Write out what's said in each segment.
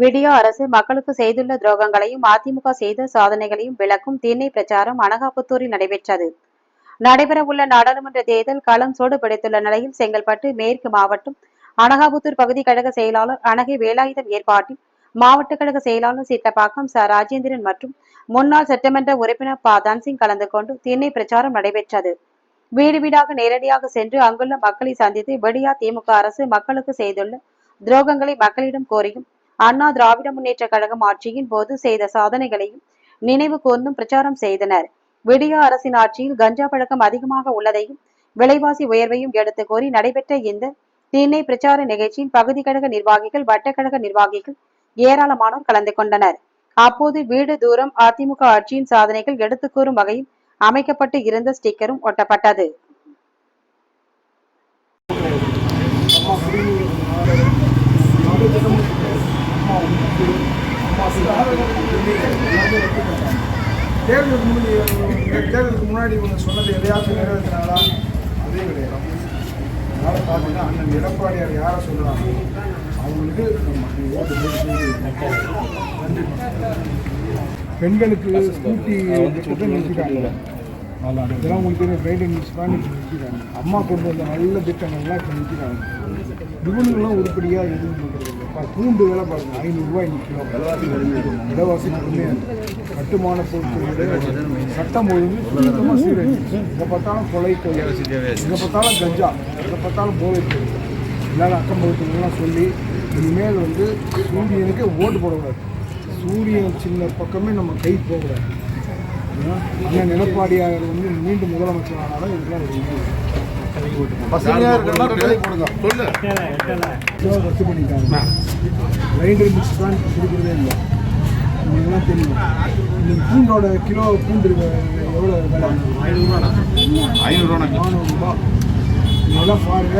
விடியா அரசு மக்களுக்கு செய்துள்ள துரோகங்களையும் அதிமுக செய்த சாதனைகளையும் விளக்கும் திண்ணை பிரச்சாரம் அனகாபுத்தூரில் நடைபெற்றது. நடைபெறவுள்ள நாடாளுமன்ற தேர்தல் களம் சூடு பிடித்துள்ள நிலையில் செங்கல்பட்டு மேற்கு மாவட்டம் அனகாபுத்தூர் பகுதி கழக செயலாளர் அனகை வேலாயுதம் ஏற்பாட்டில் மாவட்ட கழக செயலாளர் சீத்தப்பாக்கம் ச. ராஜேந்திரன் மற்றும் முன்னாள் சட்டமன்ற உறுப்பினர் ப. தன்சிங் கலந்து கொண்டு திண்ணை பிரச்சாரம் நடைபெற்றது. வீடு வீடாக நேரடியாக சென்று அங்குள்ள மக்களை சந்தித்து வெடியா திமுக அரசு மக்களுக்கு செய்துள்ள துரோகங்களை மக்களிடம் கோரியும் அண்ணா திராவிட முன்னேற்ற கழகம் ஆட்சியின் போது செய்த சாதனைகளையும் நினைவு கூர்ந்தும் பிரச்சாரம் செய்தனர். விடியா அரசின் ஆட்சியில் கஞ்சா பழக்கம் அதிகமாக உள்ளதையும் விலைவாசி உயர்வையும் எடுத்து கோரி நடைபெற்ற இந்த திண்ணை பிரச்சார நிகழ்ச்சியில் பகுதி கழக நிர்வாகிகள் வட்டக்கழக நிர்வாகிகள் ஏராளமானோர் கலந்து கொண்டனர். அப்போது வீடு தூரம் அதிமுக ஆட்சியின் சாதனைகள் எடுத்து கூறும் வகையில் அமைக்கப்பட்டு இருந்த ஸ்டிக்கரும் ஒட்டப்பட்டது. தேர்தலுக்கு முன்னாடி தேர்தலுக்கு முன்னாடி இவங்க சொன்னது எதையாச்சும் நிறைவேற்றினாங்களா? அதே கிடையாது. அதனால் பார்த்தீங்கன்னா அண்ணன் எடப்பாடியார் யாரை சொல்கிறாங்க அவங்களுக்கு நம்ம பெண்களுக்கு ஸ்கூட்டி திட்டத்தை நிறுத்திட்டாங்க. இதெல்லாம் உங்களுக்கு தெரியும் ரைடிங் மிஸ்தான் நிறுத்திட்டாங்க அம்மா கொண்டு வந்த நல்ல திட்டங்கள்லாம் இப்போ நிறுத்திட்டாங்க. இவனுங்களாம் உருப்படியாக எதுவும் பண்ணுறது பூண்டு வேலை பாருங்க ஐநூறுரூவா இன்னைக்கு கிலோ. விலைவாசி கட்டுமான பொருட்களுடைய சட்டம் ஒழுங்கு சுத்தமாக சீரழிச்சு இதை பார்த்தாலும் கொலை கொலை. இதை பார்த்தாலும் கஞ்சா. இதை பார்த்தாலும் போதை பொருள். எல்லாரும் அக்கம் பக்கத்துலாம் சொல்லி இனிமேல் வந்து சூரியனுக்கு ஓட்டு போடக்கூடாது. சூரியன் சின்ன பக்கமே நம்ம கை போகக்கூடாது. அண்ணன் நிலப்பாடியாக வந்து மீண்டும் முதலமைச்சர் ஆனாலும் இதெல்லாம் ஒரு இது. பசங்க போடுங்க. சொல்லு. கிலோ ரத்து பண்ணிட்டாங்க ரைடர் மிக்ஸ் தான் கொடுக்குறதே இல்லை. இதெல்லாம் தெரியும். இன்னைக்கு பூண்டோட கிலோ பூண்டு எவ்வளோ விலை? ஐநூறுரூவா நானூறுரூபா இதெல்லாம் பாருங்க.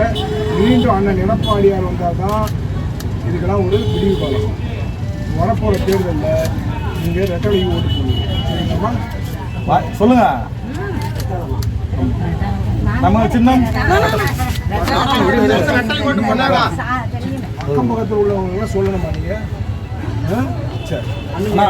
மீண்டும் அண்ணன் எடப்பாடியார் வந்தால் தான் இதுக்கெல்லாம் ஒரு விடிவு காலம். வரப்போகிற தேர்தலில் நீங்கள் ரெட்டலைக்கு ஓட்டு போடுங்க. சரிங்கம்மா சொல்லுங்க. நம்ம சின்னம். பக்கத்தில் உள்ளவங்க சொல்லணுமா நீங்க சரி அண்ணா